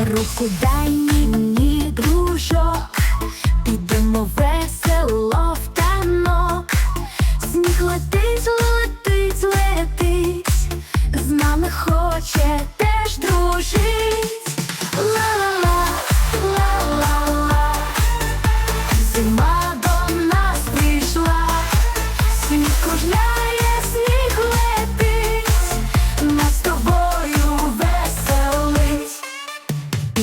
Руку дай мені, дружок, підемо весело в танок. Сніг летить, летить, летить, з нами хоче теж дружить. Ла-ла-ла, ла-ла-ла, зима до нас прийшла, сніг кружляє,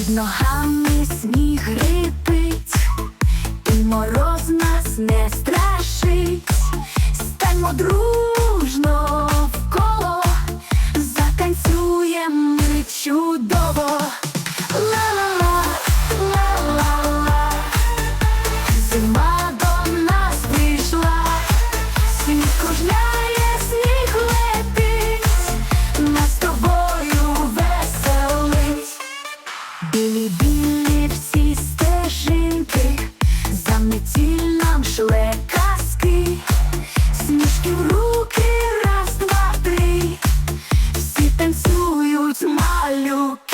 Під ногами сніг рипить, і мороз нас не страшить. Станьмо дружно you.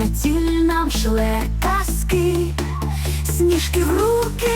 За ціль нам шле казки, сніжки в руки,